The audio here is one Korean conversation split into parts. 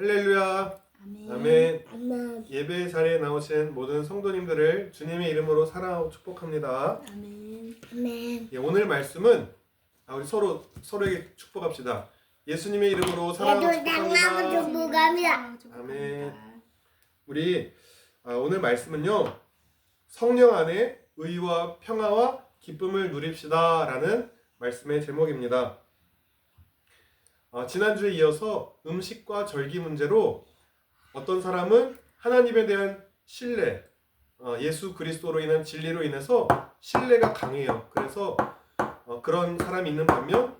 할렐루야. 아멘. 아멘. 예배 자리에 나오신 모든 성도님들을 주님의 이름으로 사랑하고 축복합니다. 아멘. 아멘 예, 오늘 말씀은 아, 우리 서로 서로에게 축복합시다. 예수님의 이름으로 사랑하고 축복합니다. 좀 무감이야. 아멘. 우리 아, 오늘 말씀은요 성령 안에 의와 평화와 기쁨을 누립시다라는 말씀의 제목입니다. 아, 지난주에 이어서 음식과 절기 문제로 어떤 사람은 하나님에 대한 신뢰, 어, 예수 그리스도로 인한 진리로 인해서 신뢰가 강해요. 그래서 어, 그런 사람이 있는 반면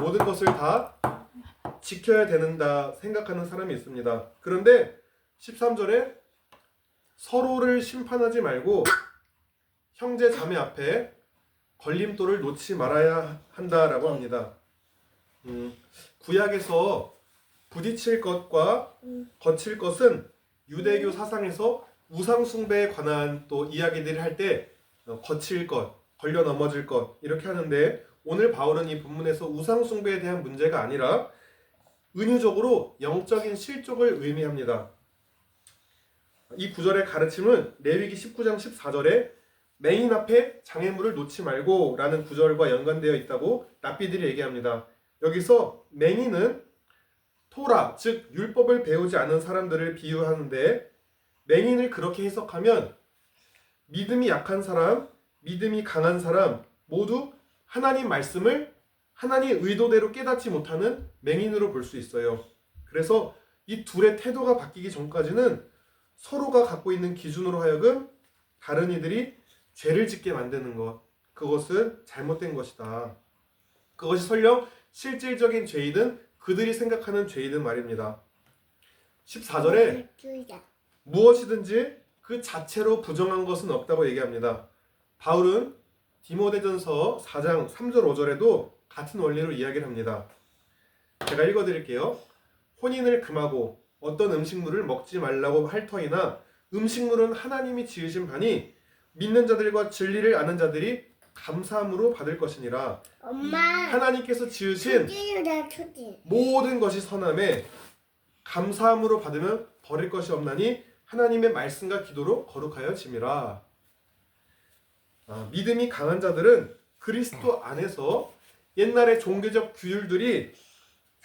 모든 것을 다 지켜야 되는다 생각하는 사람이 있습니다. 그런데 13절에 서로를 심판하지 말고 형제 자매 앞에 걸림돌을 놓지 말아야 한다라고 합니다. 음, 구약에서 부딪힐 것과 거칠 것은 유대교 사상에서 우상 숭배에 관한 또 이야기들을 할때 어, 거칠 것, 걸려 넘어질 것 이렇게 하는데 오늘 바울은 이 본문에서 우상 숭배에 대한 문제가 아니라 은유적으로 영적인 실족을 의미합니다. 이 구절의 가르침은 레위기 19장 14절에 맹인 앞에 장애물을 놓지 말고 라는 구절과 연관되어 있다고 랍비들이 얘기합니다. 여기서 맹인은 토라, 즉 율법을 배우지 않은 사람들을 비유하는데 맹인을 그렇게 해석하면 믿음이 약한 사람, 믿음이 강한 사람 모두 하나님 말씀을 하나님 의도대로 깨닫지 못하는 맹인으로 볼 수 있어요. 그래서 이 둘의 태도가 바뀌기 전까지는 서로가 갖고 있는 기준으로 하여금 다른 이들이 죄를 짓게 만드는 것, 그것은 잘못된 것이다. 그것이 설령 실질적인 죄이든 그들이 생각하는 죄이든 말입니다. 14절에 주자 무엇이든지 그 자체로 부정한 것은 없다고 얘기합니다. 바울은 디모데전서 4장 3절 5절에도 같은 원리로 이야기를 합니다. 제가 읽어드릴게요. 혼인을 금하고 어떤 음식물을 먹지 말라고 할 터이나 음식물은 하나님이 지으신 바니 믿는 자들과 진리를 아는 자들이 감사함으로 받을 것이니라. 엄마 하나님께서 지으신 초지유다 초지 모든 것이 선함에 감사함으로 받으면 버릴 것이 없나니 하나님의 말씀과 기도로 거룩하여 짐이라. 아, 믿음이 강한 자들은 그리스도 안에서 옛날의 종교적 규율들이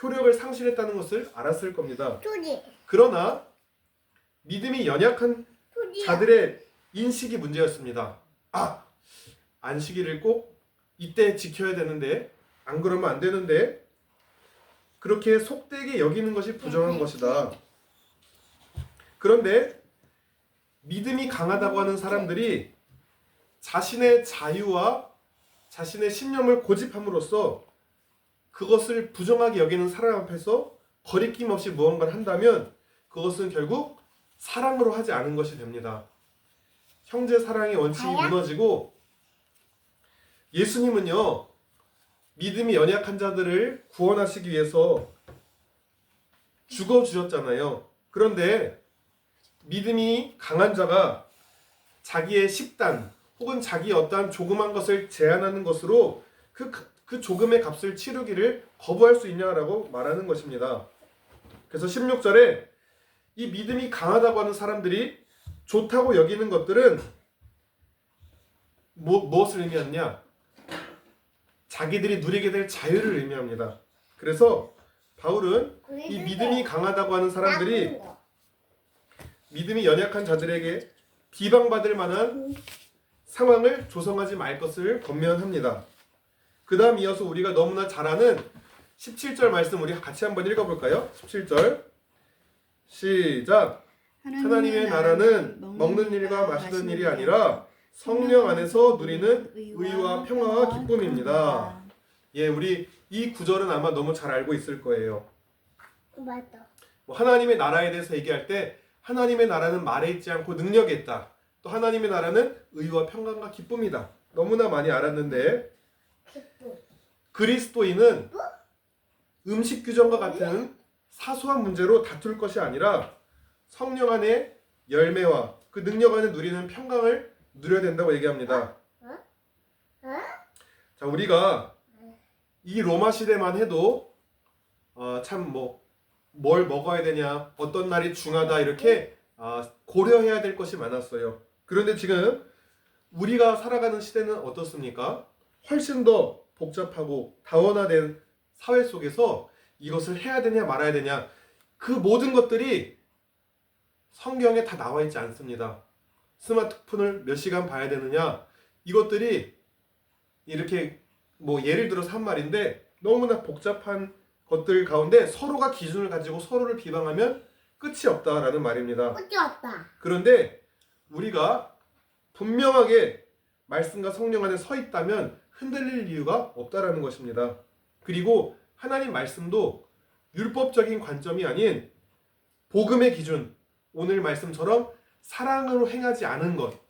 효력을 상실했다는 것을 알았을 겁니다. 초지 그러나 믿음이 연약한 초지야 자들의 인식이 문제였습니다. 아, 안식일을 꼭 이때 지켜야 되는데 안 그러면 안 되는데 그렇게 속되게 여기는 것이 부정한 것이다. 그런데 믿음이 강하다고 하는 사람들이 자신의 자유와 자신의 신념을 고집함으로써 그것을 부정하게 여기는 사람 앞에서 거리낌 없이 무언가를 한다면 그것은 결국 사랑으로 하지 않은 것이 됩니다. 형제 사랑의 원칙이? 무너지고 예수님은요 믿음이 연약한 자들을 구원하시기 위해서 죽어 주셨잖아요. 그런데 믿음이 강한 자가 자기의 식단 혹은 자기의 어떠한 조그만 것을 제한하는 것으로 그, 그 조금의 값을 치르기를 거부할 수 있냐라고 말하는 것입니다. 그래서 16절에 이 믿음이 강하다고 하는 사람들이 좋다고 여기는 것들은 뭐, 무엇을 의미하느냐? 자기들이 누리게 될 자유를 의미합니다. 그래서 바울은 이 믿음이 강하다고 하는 사람들이 믿음이 연약한 자들에게 비방받을 만한 상황을 조성하지 말 것을 권면합니다. 그 다음 이어서 우리가 너무나 잘 아는 17절 말씀 우리 같이 한번 읽어볼까요? 17절 시작 하나님의 나라는 먹는 일과 마시는 일이 아니라 성령 안에서 누리는 의와 평화와 기쁨입니다. 예, 우리 이 구절은 아마 너무 잘 알고 있을 거예요. 맞다 뭐 하나님의 나라에 대해서 얘기할 때 하나님의 나라는 말에 있지 않고 능력에 있다. 또 하나님의 나라는 의와 평강과 기쁨이다. 너무나 많이 알았는데 그리스도인은 음식 규정과 같은 사소한 문제로 다툴 것이 아니라 성령 안에 열매와 그 능력 안에 누리는 평강을 누려야 된다고 얘기합니다. 자, 우리가 이 로마 시대만 해도 어, 참뭐 뭘 먹어야 되냐, 어떤 날이 중하다 이렇게 아, 고려해야 될 것이 많았어요. 그런데 지금 우리가 살아가는 시대는 어떻습니까? 훨씬 더 복잡하고 다원화된 사회 속에서 이것을 해야 되냐 말아야 되냐 그 모든 것들이 성경에 다 나와 있지 않습니다. 스마트폰을 몇 시간 봐야 되느냐 이것들이 이렇게 뭐 예를 들어서 한 말인데 너무나 복잡한 것들 가운데 서로가 기준을 가지고 서로를 비방하면 끝이 없다라는 말입니다. 꽃이 없다. 그런데 우리가 분명하게 말씀과 성령 안에 서 있다면 흔들릴 이유가 없다라는 것입니다. 그리고 하나님 말씀도 율법적인 관점이 아닌 복음의 기준, 오늘 말씀처럼 사랑으로 행하지 않은 것,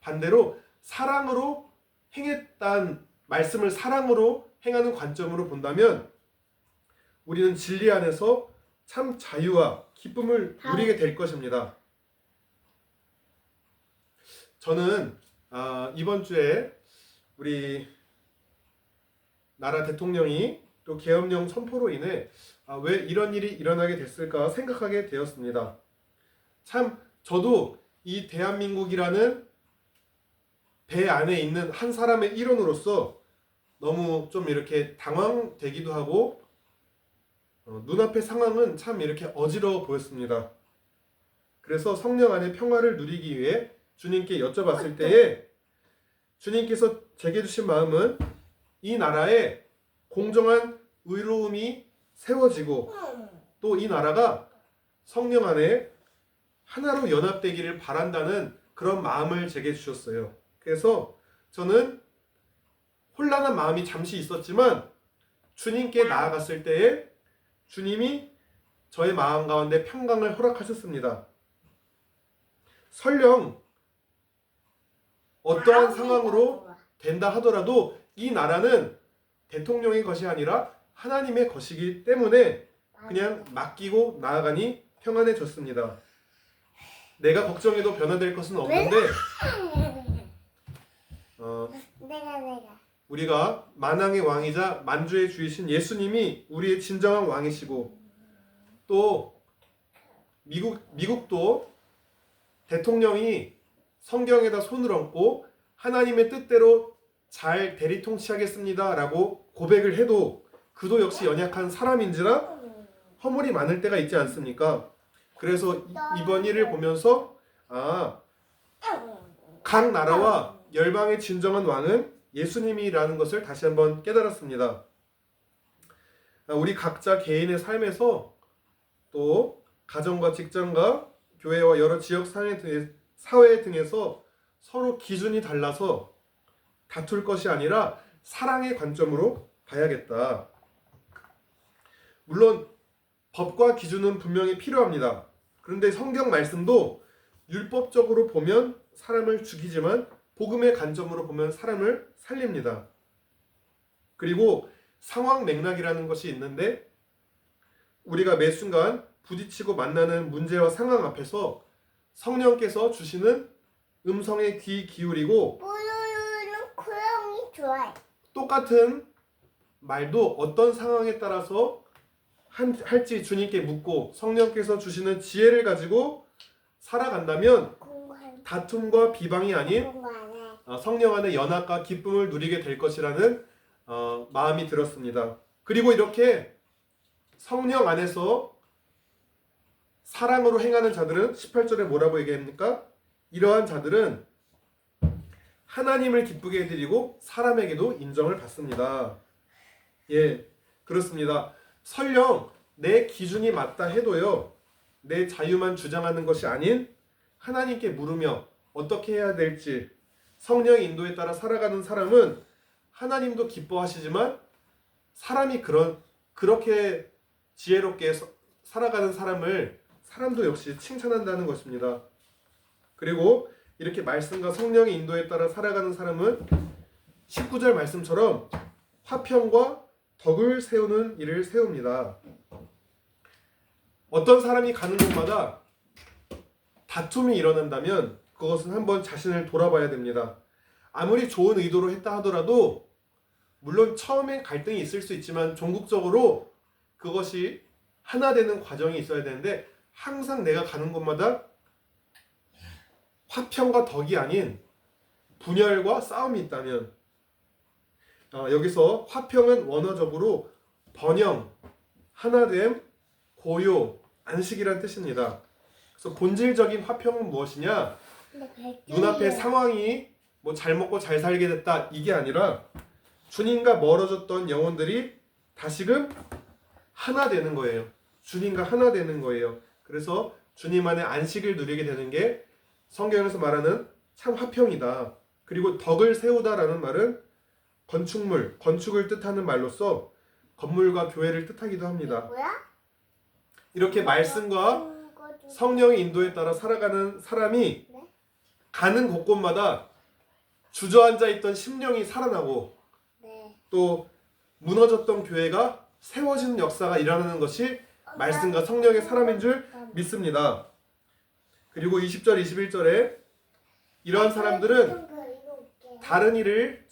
반대로 사랑으로 행했단 말씀을 사랑으로 행하는 관점으로 본다면 우리는 진리 안에서 참 자유와 기쁨을 누리게 될 것입니다. 저는 아, 이번 주에 우리 나라 대통령이 또 계엄령 선포로 인해 아, 왜 이런 일이 일어나게 됐을까 생각하게 되었습니다. 참 저도 이 대한민국이라는 배 안에 있는 한 사람의 일원으로서 너무 좀 이렇게 당황되기도 하고 어, 눈앞의 상황은 참 이렇게 어지러워 보였습니다. 그래서 성령 안의 평화를 누리기 위해 주님께 여쭤봤을 때에 주님께서 제게 주신 마음은 이 나라에 공정한 의로움이 세워지고 또 이 나라가 성령 안에 하나로 연합되기를 바란다는 그런 마음을 제게 주셨어요. 그래서 저는 혼란한 마음이 잠시 있었지만 주님께 나아갔을 때에 주님이 저의 마음 가운데 평강을 허락하셨습니다. 설령 어떠한 상황으로 된다 하더라도 이 나라는 대통령의 것이 아니라 하나님의 것이기 때문에 그냥 맡기고 나아가니 평안해졌습니다. 내가 걱정해도 변화될 것은 없는데 어, 내가 내가 우리가 만왕의 왕이자 만주의 주이신 예수님이 우리의 진정한 왕이시고 또 미국 미국도 대통령이 성경에다 손을 얹고 하나님의 뜻대로 잘 대리 통치하겠습니다라고 고백을 해도 그도 역시 연약한 사람인지라 허물이 많을 때가 있지 않습니까? 그래서 이- 이번 일을 보면서 아, 각 나라와 열방의 진정한 왕은 예수님이라는 것을 다시 한번 깨달았습니다. 아, 우리 각자 개인의 삶에서 또 가정과 직장과 교회와 여러 지역 사회 등에서 서로 기준이 달라서 다툴 것이 아니라 사랑의 관점으로 봐야겠다. 물론 법과 기준은 분명히 필요합니다. 그런데 성경 말씀도 율법적으로 보면 사람을 죽이지만 복음의 관점으로 보면 사람을 살립니다. 그리고 상황 맥락이라는 것이 있는데 우리가 매 순간 부딪히고 만나는 문제와 상황 앞에서 성령께서 주시는 음성에 귀 기울이고. 똑같은 말도 어떤 상황에 따라서 한- 할지 주님께 묻고 성령께서 주시는 지혜를 가지고 살아간다면 다툼과 비방이 아닌. 어, 성령 안의 연합과 기쁨을 누리게 될 것이라는 어, 마음이 들었습니다. 그리고 이렇게 성령 안에서 사랑으로 행하는 자들은 18절에 뭐라고 얘기합니까? 이러한 자들은 하나님을 기쁘게 해드리고 사람에게도 인정을 받습니다. 예, 그렇습니다. 설령 내 기준이 맞다 해도요, 내 자유만 주장하는 것이 아닌 하나님께 물으며 어떻게 해야 될지 성령의 인도에 따라 살아가는 사람은 하나님도 기뻐하시지만 사람이 그런 그렇게 지혜롭게 서- 살아가는 사람을 사람도 역시 칭찬한다는 것입니다. 그리고 이렇게 말씀과 성령의 인도에 따라 살아가는 사람은 19절 말씀처럼 화평과 덕을 세우는 일을 세웁니다. 어떤 사람이 가는 곳마다 다툼이 일어난다면 그것은 한번 자신을 돌아봐야 됩니다. 아무리 좋은 의도로 했다 하더라도 물론 처음엔 갈등이 있을 수 있지만 종국적으로 그것이 하나 되는 과정이 있어야 되는데 항상 내가 가는 곳마다 화평과 덕이 아닌 분열과 싸움이 있다면 어, 여기서 화평은 원어적으로 번영, 하나됨, 고요, 안식이란 뜻입니다. 그래서 본질적인 화평은 무엇이냐? 눈앞의 상황이 뭐 잘 먹고 잘 살게 됐다 이게 아니라 주님과 멀어졌던 영혼들이 다시금 하나 되는 거예요. 주님과 하나 되는 거예요. 그래서 주님 안에 안식을 누리게 되는 게 성경에서 말하는 참 화평이다. 그리고 덕을 세우다라는 말은 건축물, 건축을 뜻하는 말로서 건물과 교회를 뜻하기도 합니다. 뭐야? 이렇게 말씀과 성령의 인도에 따라 살아가는 사람이 네? 가는 곳곳마다 주저앉아 있던 심령이 살아나고 네. 또 무너졌던 교회가 세워지는 역사가 일어나는 것이 말씀과 성령의 사람인 줄 믿습니다. 그리고 20절, 21절에 이러한 사람들은 다른 일을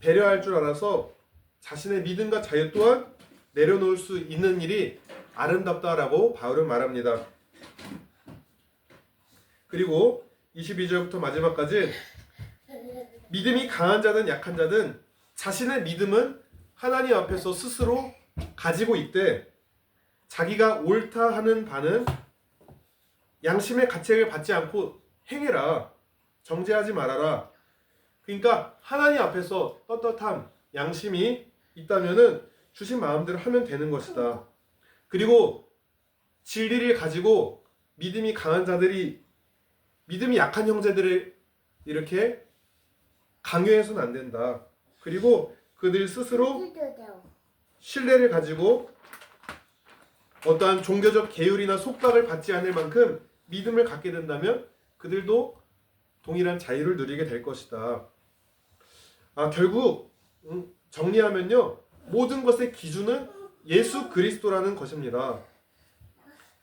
배려할 줄 알아서 자신의 믿음과 자유 또한 내려놓을 수 있는 일이 아름답다라고 바울은 말합니다. 그리고 22절부터 마지막까지 믿음이 강한 자든 약한 자든 자신의 믿음은 하나님 앞에서 스스로 가지고 있되 자기가 옳다 하는 바는 양심의 가책을 받지 않고 행해라. 정죄하지 말아라. 그러니까 하나님 앞에서 떳떳함, 양심이 있다면은 주신 마음대로 하면 되는 것이다. 그리고 진리를 가지고 믿음이 강한 자들이 믿음이 약한 형제들을 이렇게 강요해서는 안 된다. 그리고 그들 스스로 신뢰를 가지고 어떠한 종교적 계율이나 속박을 받지 않을 만큼 믿음을 갖게 된다면 그들도 동일한 자유를 누리게 될 것이다. 아, 결국 음, 정리하면요. 모든 것의 기준은 예수 그리스도라는 것입니다.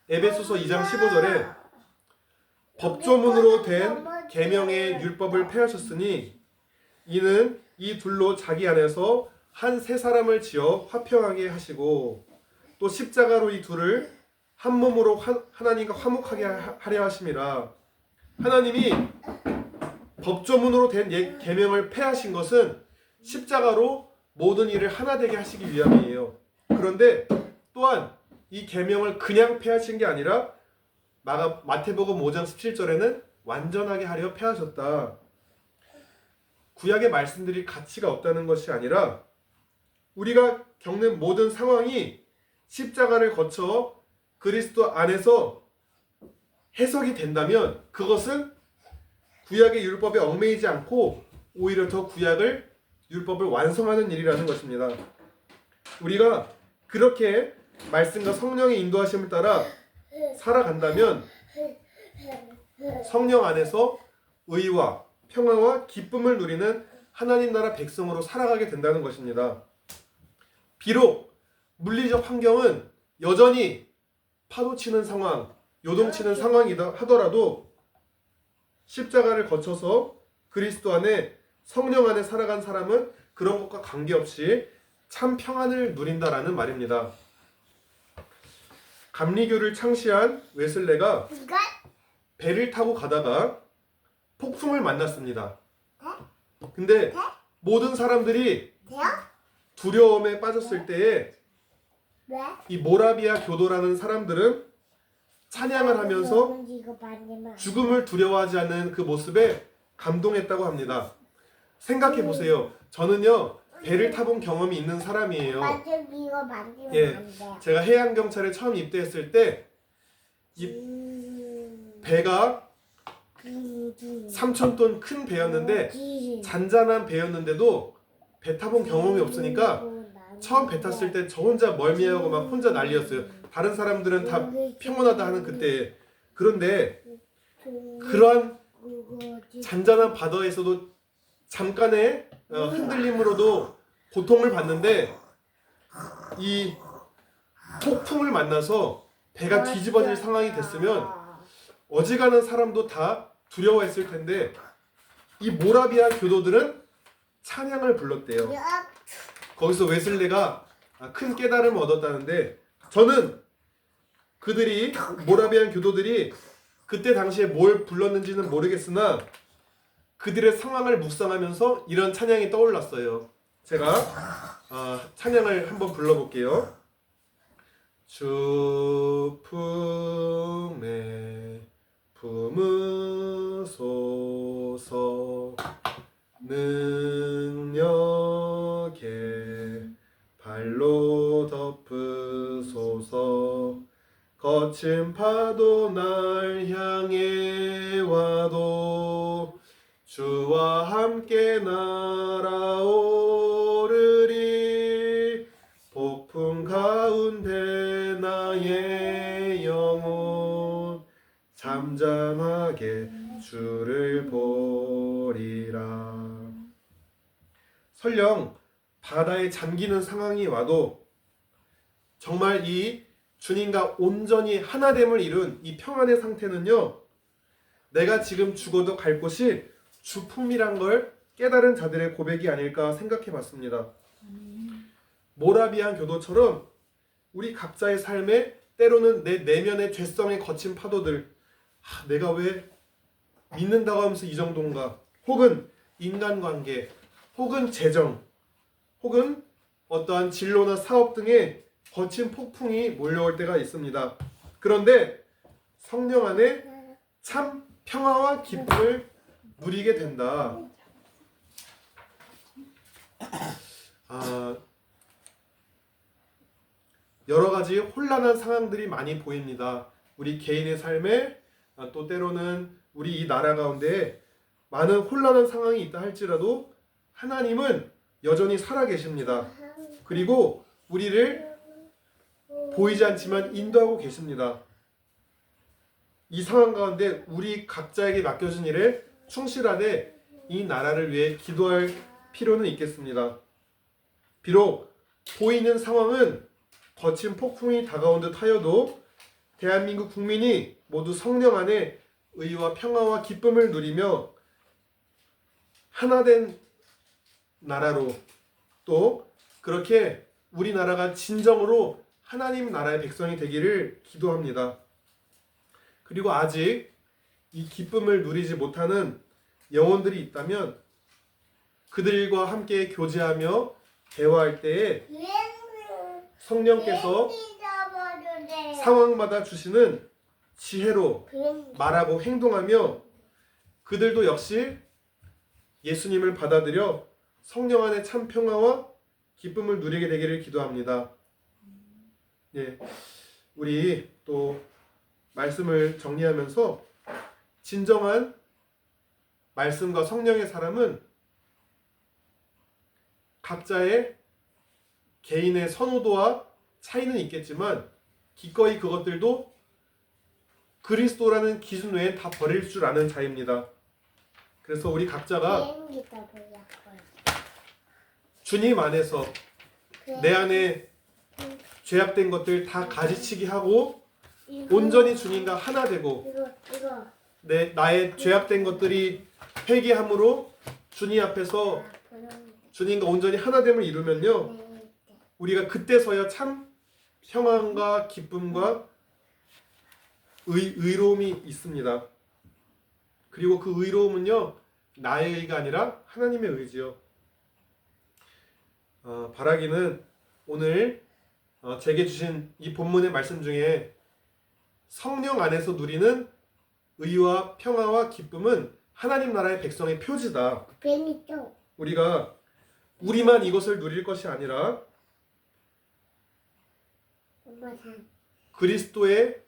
에베소서 2장 15절에 법조문으로 된 계명의 율법을 폐하셨으니 이는 이 둘로 자기 안에서 한 세 사람을 지어 화평하게 하시고 또 십자가로 이 둘을 한 몸으로 하, 하나님과 화목하게 하- 하려 하심이라 하나님이 법조문으로 된옛 계명을 폐하신 것은 십자가로 모든 일을 하나 되게 하시기 위함이에요. 그런데 또한 이 계명을 그냥 폐하신 게 아니라 마가 마태복음 5장 17절에는 완전하게 하려 폐하셨다. 구약의 말씀들이 가치가 없다는 것이 아니라 우리가 겪는 모든 상황이 십자가를 거쳐 그리스도 안에서 해석이 된다면 그것은 구약의 율법에 얽매이지 않고 오히려 더 구약을 율법을 완성하는 일이라는 것입니다. 우리가 그렇게 말씀과 성령의 인도하심을 따라 살아간다면 성령 안에서 의와 평화와 기쁨을 누리는 하나님 나라 백성으로 살아가게 된다는 것입니다. 비록 물리적 환경은 여전히 파도 치는 상황, 요동치는 상황이다 하더라도 십자가를 거쳐서 그리스도 안에 성령 안에 살아간 사람은 그런 것과 관계없이 참 평안을 누린다라는 말입니다. 감리교를 창시한 웨슬레가 배를 타고 가다가 폭풍을 만났습니다. 근데 모든 사람들이? 두려움에 빠졌을 때에 왜? 이 모라비아 교도라는 사람들은 찬양을 하면서. 죽음을 두려워하지 않는 그 모습에 감동했다고 합니다. 생각해 보세요. 저는요 배를 타본 경험이 있는 사람이에요. 예. 제가 해양 경찰에 처음 입대했을 때 배가 그, 3천 톤 큰 배였는데 잔잔한 배였는데도 배 타본 경험이 없으니까 처음 배 탔을 때 저 혼자 멀미하고 막 혼자 난리였어요. 다른 사람들은 다 평온하다 하는 그때 그런데 그러한 잔잔한 바다에서도 잠깐의 어, 흔들림으로도 고통을 받는데 이 폭풍을 만나서 배가 뒤집어질 상황이 됐으면 어지간한 사람도 다 두려워했을 텐데 이 모라비아 교도들은 찬양을 불렀대요. 거기서 웨슬레가 아, 큰 깨달음을 얻었다는데 저는 그들이 모라비안 교도들이 그때 당시에 뭘 불렀는지는 모르겠으나 그들의 상황을 묵상하면서 이런 찬양이 떠올랐어요. 제가 아, 찬양을 한번 불러볼게요. 주 품에 품으소서 능력에 발로 덮으소서 거친 파도 날 향해 와도 주와 함께 날아오르리. 폭풍 가운데 나의 영혼 잠잠하게 주를 보리라. 설령 바다에 잠기는 상황이 와도 정말 이 주님과 온전히 하나됨을 이룬 이 평안의 상태는요 내가 지금 죽어도 갈 곳이 주품이란 걸 깨달은 자들의 고백이 아닐까 생각해 봤습니다. 모라비안 교도처럼 우리 각자의 삶에 때로는 내 내면의 죄성에 거친 파도들 아, 내가 왜 믿는다고 하면서 이 정도인가 혹은 인간관계 혹은 재정 혹은 어떠한 진로나 사업 등의 거친 폭풍이 몰려올 때가 있습니다. 그런데 성령 안에 참 평화와 기쁨을 누리게 된다. 아, 여러 가지 혼란한 상황들이 많이 보입니다. 우리 개인의 삶에 아, 또 때로는 우리 이 나라 가운데 많은 혼란한 상황이 있다 할지라도 하나님은 여전히 살아 계십니다. 그리고 우리를 보이지 않지만 인도하고 계십니다. 이 상황 가운데 우리 각자에게 맡겨진 일에 충실하되 이 나라를 위해 기도할 필요는 있겠습니다. 비록 보이는 상황은 거친 폭풍이 다가온 듯 하여도 대한민국 국민이 모두 성령 안에 의와 평화와 기쁨을 누리며 하나된 나라로 또 그렇게 우리나라가 진정으로 하나님 나라의 백성이 되기를 기도합니다. 그리고 아직 이 기쁨을 누리지 못하는 영혼들이 있다면 그들과 함께 교제하며 대화할 때에 성령께서 상황마다 주시는 지혜로 말하고 행동하며 그들도 역시 예수님을 받아들여 성령 안의 참 평화와 기쁨을 누리게 되기를 기도합니다. 예, 우리 또 말씀을 정리하면서 진정한 말씀과 성령의 사람은 각자의 개인의 선호도와 차이는 있겠지만 기꺼이 그것들도 그리스도라는 기준 외에 다 버릴 줄 아는 자입니다. 그래서 우리 각자가 주님 안에서 내 안에 죄악된 것들 다 가지치기 하고 온전히 주님과 하나 되고 내 나의 죄악된 것들이 회개함으로 주님 앞에서 주님과 온전히 하나됨을 이루면요 우리가 그때서야 참 평안과 기쁨과 의, 의로움이 있습니다. 그리고 그 의로움은요 나의 의가 아니라 하나님의 의지요. 어, 바라기는 오늘 어, 제게 주신 이 본문의 말씀 중에 성령 안에서 누리는 의와 평화와 기쁨은 하나님 나라의 백성의 표지다. 우리가 우리만 이것을 누릴 것이 아니라 그리스도의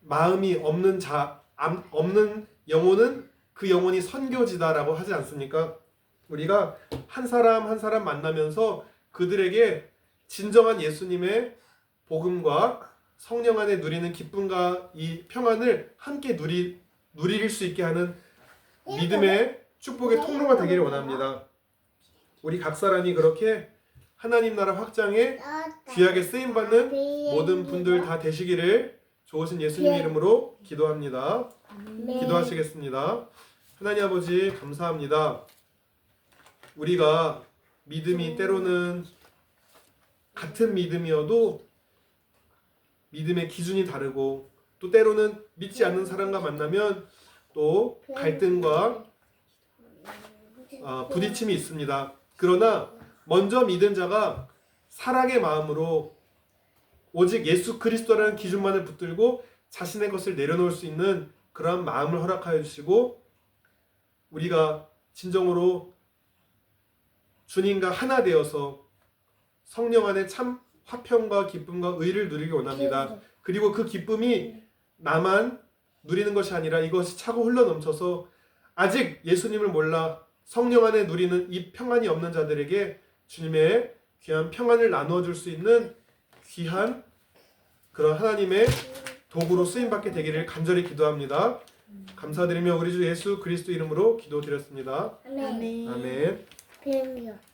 마음이 없는 자 암- 없는 영혼은 그 영혼이 선교지다라고 하지 않습니까? 우리가 한 사람 한 사람 만나면서 그들에게 진정한 예수님의 복음과 성령 안에 누리는 기쁨과 이 평안을 함께 누리 누릴 수 있게 하는 믿음의 축복의 통로가 되기를 원합니다. 우리 각 사람이 그렇게 하나님 나라 확장에 귀하게 쓰임 받는 모든 분들 다 되시기를 좋으신 예수님 이름으로 기도합니다. 기도하시겠습니다. 하나님 아버지 감사합니다. 우리가 믿음이 때로는 같은 믿음이어도 믿음의 기준이 다르고 또 때로는 믿지 않는 사람과 만나면 또 갈등과 아, 부딪힘이 있습니다. 그러나 먼저 믿은 자가 사랑의 마음으로 오직 예수 그리스도라는 기준만을 붙들고 자신의 것을 내려놓을 수 있는 그러한 마음을 허락하여 주시고 우리가 진정으로 주님과 하나 되어서 성령 안에 참 화평과 기쁨과 의를 누리기 원합니다. 그리고 그 기쁨이 나만 누리는 것이 아니라 이것이 차고 흘러 넘쳐서 아직 예수님을 몰라 성령 안에 누리는 이 평안이 없는 자들에게 주님의 귀한 평안을 나누어 줄 수 있는 귀한 그런 하나님의 도구로 쓰임 받게 되기를 간절히 기도합니다. 감사드리며 우리 주 예수 그리스도 이름으로 기도드렸습니다. 아멘. 아멘. 비밀이요.